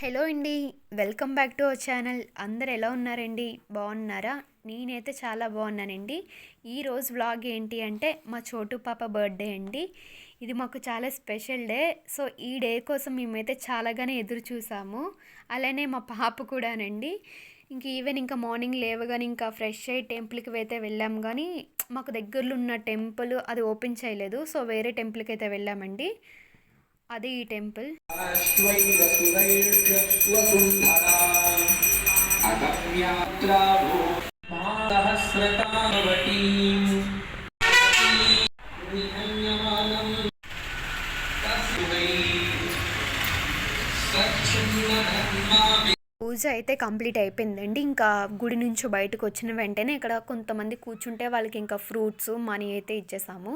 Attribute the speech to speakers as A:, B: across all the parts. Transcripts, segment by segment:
A: Hello అండి welcome back to our channel. అందరు ఎలా ఉన్నారండి? బాగున్నారా? నేనైతే చాలా బాగున్నానండి. ఈరోజు వ్లాగ్ ఏంటి అంటే మా చోటు పాప బర్త్డే అండి. ఇది మాకు చాలా స్పెషల్ డే. సో ఈ డే కోసం మేమైతే చాలాగానే ఎదురు చూసాము. అలానే మా పాప కూడానండి. ఇంక ఈవెన్ ఇంకా మార్నింగ్ లేవగానే ఇంకా ఫ్రెష్ అయ్యి టెంపుల్కి అయితే వెళ్ళాం. కానీ మాకు దగ్గరలో ఉన్న టెంపుల్ అది ఓపెన్ చేయలేదు. సో వేరే టెంపుల్కి అయితే వెళ్ళామండి. అదే ఈ టెంపుల్
B: సహస్రకావటీ
A: పూజ అయితే కంప్లీట్ అయిపోయిందండి. ఇంకా గుడి నుంచి బయటకు వచ్చిన వెంటనే ఇక్కడ కొంతమంది కూర్చుంటే వాళ్ళకి ఇంకా ఫ్రూట్స్ మనీ అయితే ఇచ్చేసాము.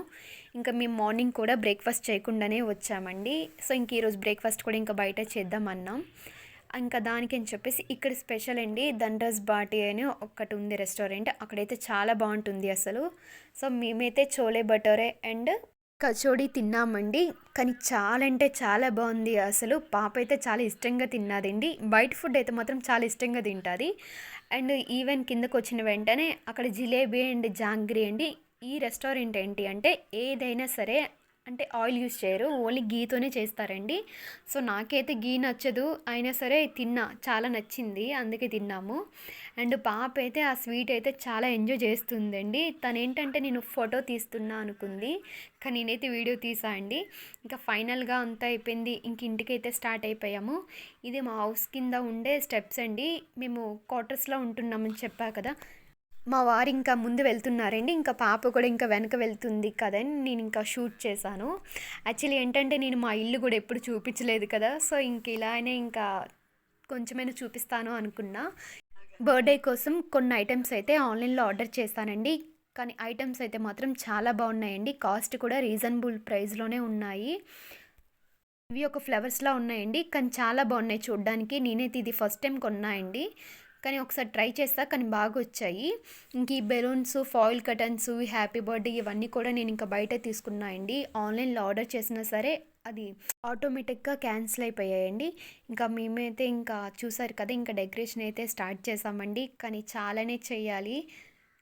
A: ఇంకా మేము మార్నింగ్ కూడా బ్రేక్ఫాస్ట్ చేయకుండానే వచ్చామండి. సో ఇంక ఈరోజు బ్రేక్ఫాస్ట్ కూడా ఇంకా బయట చేద్దామన్నాం ఇంకా దానికి అని చెప్పేసి ఇక్కడ స్పెషల్ అండి దండ్రస్ బాటి అని ఒకటి ఉంది రెస్టారెంట్. అక్కడైతే చాలా బాగుంటుంది అసలు. సో మేమైతే చోలే బటోరే అండ్ కచోడీ తిన్నామండి. కానీ చాలా అంటే చాలా బాగుంది. అసలు పాప అయితే చాలా ఇష్టంగా తిన్నదండి. బయట ఫుడ్ అయితే మాత్రం చాలా ఇష్టంగా తింటుంది. అండ్ ఈవెన్ కిందకు వచ్చిన వెంటనే అక్కడ జిలేబీ అండ్ జాంగ్రీ అండి. ఈ రెస్టారెంట్ ఏంటి అంటే ఏదైనా సరే అంటే ఆయిల్ యూస్ చేయరు ఓన్లీ గీతోనే చేస్తారండి. సో నాకైతే గీ నచ్చదు. అయినా సరే తిన్నా చాలా నచ్చింది అందుకే తిన్నాము. అండ్ పాప అయితే ఆ స్వీట్ అయితే చాలా ఎంజాయ్ చేస్తుందండి. తను ఏంటంటే నేను ఫోటో తీస్తున్నా అనుకుంది కానీ నేనైతే వీడియో తీసా అండి. ఇంకా ఫైనల్గా అంతా అయిపోయింది. ఇంక ఇంటికైతే స్టార్ట్ అయిపోయాము. ఇది మా హౌస్ కింద ఉండే స్టెప్స్ అండి. మేము క్వార్టర్స్లో ఉంటున్నామని చెప్పా కదా మా వారు ఇంకా ముందు వెళ్తున్నారండి. ఇంకా పాప కూడా ఇంకా వెనక వెళ్తుంది కదని నేను ఇంకా షూట్ చేశాను. యాక్చువల్లీ ఏంటంటే నేను మా ఇల్లు కూడా ఎప్పుడు చూపించలేదు కదా. సో ఇంక ఇలానే ఇంకా కొంచెమైనా చూపిస్తాను అనుకున్నా. బర్త్డే కోసం కొన్ని ఐటమ్స్ అయితే ఆన్లైన్లో ఆర్డర్ చేస్తానండి కానీ ఐటమ్స్ అయితే మాత్రం చాలా బాగున్నాయండి. కాస్ట్ కూడా రీజనబుల్ ప్రైస్లోనే ఉన్నాయి. ఇవి ఒక ఫ్లవర్స్లా ఉన్నాయండి. కానీ చాలా బాగున్నాయి చూడడానికి. నేనైతే ఇది ఫస్ట్ టైం కొన్నాయండి. కానీ ఒకసారి ట్రై చేస్తా కానీ బాగా వచ్చాయి ఇంక ఈ balloons foil curtains happy birthday ఇవన్నీ కూడా నేను ఇంకా బయట తీసుకున్నా అండి. ఆన్లైన్లో ఆర్డర్ చేసినా సరే అది ఆటోమేటిక్గా క్యాన్సిల్ అయిపోయాయండి. ఇంకా మేమైతే ఇంకా చూసారు కదా ఇంకా డెకరేషన్ అయితే స్టార్ట్ చేసామండి. కానీ చాలానే చేయాలి.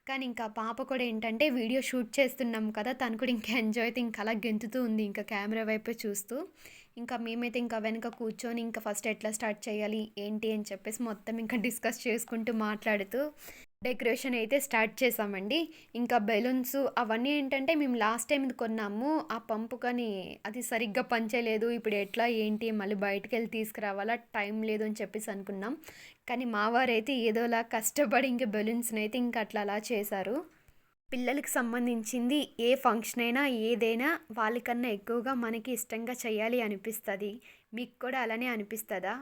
A: కానీ ఇంకా పాప కూడా ఏంటంటే వీడియో షూట్ చేస్తున్నాం కదా తను కూడా ఇంకా ఎంజాయ్ అయితే ఇంకా అలా గెంతుతూ ఉంది ఇంకా కెమెరా వైపే చూస్తూ. ఇంకా మేమైతే ఇంకా వెనక కూర్చొని ఇంకా ఫస్ట్ ఎట్లా స్టార్ట్ చేయాలి ఏంటి అని చెప్పేసి మొత్తం ఇంకా డిస్కస్ చేసుకుంటూ మాట్లాడుతూ డెకరేషన్ అయితే స్టార్ట్ చేసామండి. ఇంకా బెలూన్స్ అవన్నీ ఏంటంటే మేము లాస్ట్ టైం ఇది కొన్నాము. ఆ పంపు కానీ అది సరిగ్గా పనిచేయలేదు. ఇప్పుడు ఎట్లా ఏంటి మళ్ళీ బయటకు వెళ్ళి తీసుకురావాలా టైం లేదు అని చెప్పేసి అనుకున్నాం. కానీ మావారైతే ఏదోలా కష్టపడి ఇంక బెలూన్స్ని అయితే ఇంకా అట్లా అలా చేశారు. పిల్లలకు సంబంధించింది ఏ ఫంక్షన్ అయినా ఏదైనా వాళ్ళకన్నా ఎక్కువగా మనకి ఇష్టంగా చేయాలి అనిపిస్తుంది. మీకు కూడా అలానే అనిపిస్తుందా?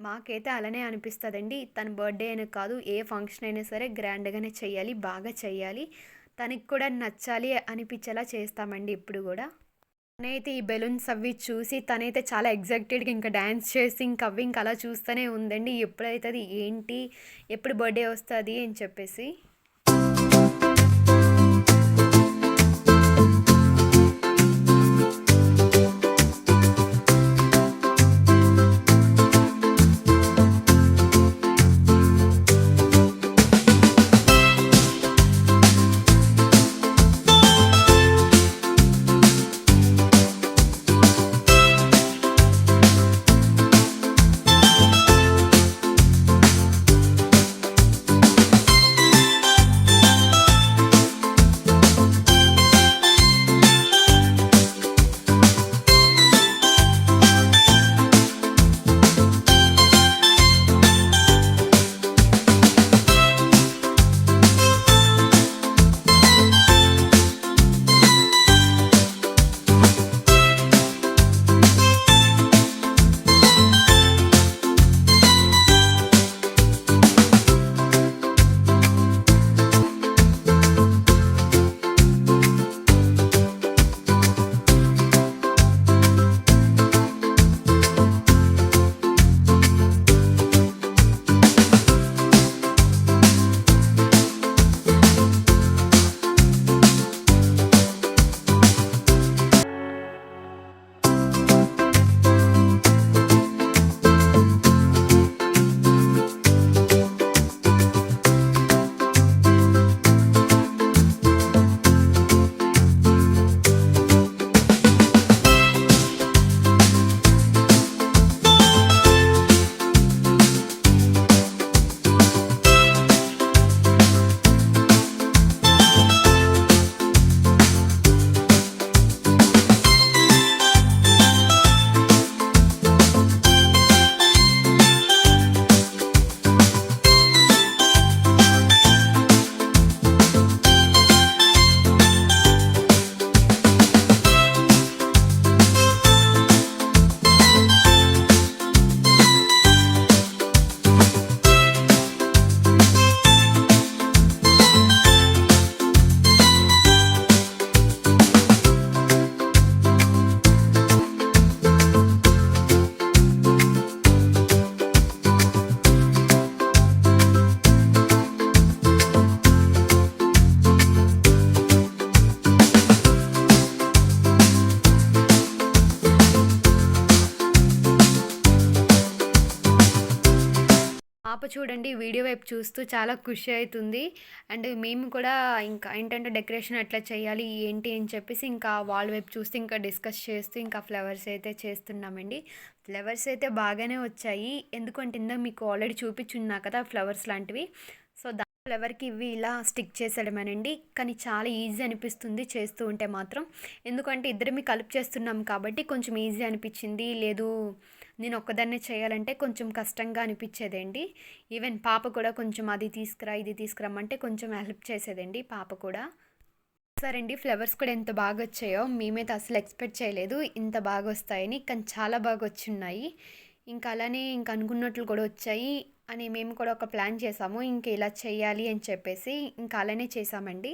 A: మాకైతే అలానే అనిపిస్తుందండి. తన బర్త్డే అయినా కాదు ఏ ఫంక్షన్ అయినా సరే గ్రాండ్గానే చేయాలి బాగా చేయాలి. తనకి కూడా నచ్చాలి అనిపించేలా చేస్తామండి ఇప్పుడు కూడా. తనైతే ఈ బెలూన్స్ అవి చూసి తనైతే చాలా ఎగ్జైటెడ్గా ఇంకా డ్యాన్స్ చేసి ఇంకా అవి ఇంకా అలా చూస్తూనే ఉందండి. ఎప్పుడైతుంది ఏంటి ఎప్పుడు బర్త్డే వస్తుంది అని చెప్పేసి. పాప చూడండి వీడియో వైపు చూస్తూ చాలా ఖుషి అవుతుంది. అండ్ మేము కూడా ఇంకా ఏంటంటే డెకరేషన్ ఎట్లా చేయాలి ఏంటి అని చెప్పేసి ఇంకా వాళ్ళ వైపు చూస్తూ ఇంకా డిస్కస్ చేస్తూ ఇంకా ఫ్లవర్స్ అయితే చేస్తున్నామండి. ఫ్లవర్స్ అయితే బాగానే వచ్చాయి. ఎందుకంటే ఇందాక మీకు ఆల్రెడీ చూపించున్నా కదా ఫ్లవర్స్ లాంటివి. సో దా ఫ్లవర్కి ఇవి ఇలా స్టిక్ చేసేయడమేనండి. కానీ చాలా ఈజీ అనిపిస్తుంది చేస్తూ ఉంటే మాత్రం. ఎందుకంటే ఇద్దరిమి కలిపి చేస్తున్నాం కాబట్టి కొంచెం ఈజీ అనిపించింది. లేదు నేను ఒక్కదాన్నే చేయాలంటే కొంచెం కష్టంగా అనిపించేదండి. ఈవెన్ పాప కూడా కొంచెం అది తీసుకురా ఇది తీసుకురమ్మంటే కొంచెం హెల్ప్ చేసేదండి పాప కూడా. సరే అండి ఫ్లవర్స్ కూడా ఎంత బాగా వచ్చాయో మేమైతే అసలు ఎక్స్పెక్ట్ చేయలేదు. ఇంత బాగా వస్తాయని కానీ చాలా బాగా వచ్చున్నాయి. ఇంకా అలానే ఇంకా అనుకున్నట్లు కూడా వచ్చాయి అని మేము కూడా ఒక ప్లాన్ చేసాము. ఇంక ఇలా చేయాలి అని చెప్పేసి ఇంకా అలానే చేసామండి.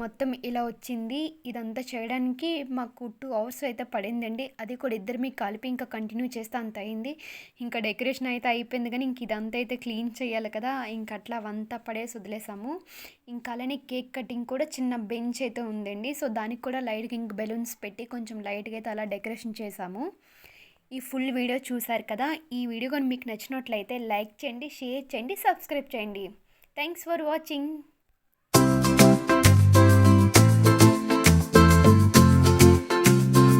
A: మొత్తం ఇలా వచ్చింది. ఇదంతా చేయడానికి మాకు టూ అవర్స్ అయితే పడిందండి. అది కూడా ఇద్దరు మీకు కలిపి ఇంకా కంటిన్యూ చేస్తే అంత అయింది. ఇంకా డెకరేషన్ అయితే అయిపోయింది కానీ ఇంక ఇదంతా అయితే క్లీన్ చేయాలి కదా. ఇంక అట్లా అవంతా పడేసి వదిలేసాము. ఇంకా అలానే కేక్ కటింగ్ కూడా చిన్న బెంచ్ అయితే ఉందండి. సో దానికి కూడా లైట్గా ఇంక బెలూన్స్ పెట్టి కొంచెం లైట్గా అయితే అలా డెకరేషన్ చేసాము. ఈ ఫుల్ వీడియో చూసారు కదా. ఈ వీడియో కానీ మీకు నచ్చినట్లయితే లైక్ చేయండి షేర్ చేయండి సబ్స్క్రైబ్ చేయండి. Thanks for watching.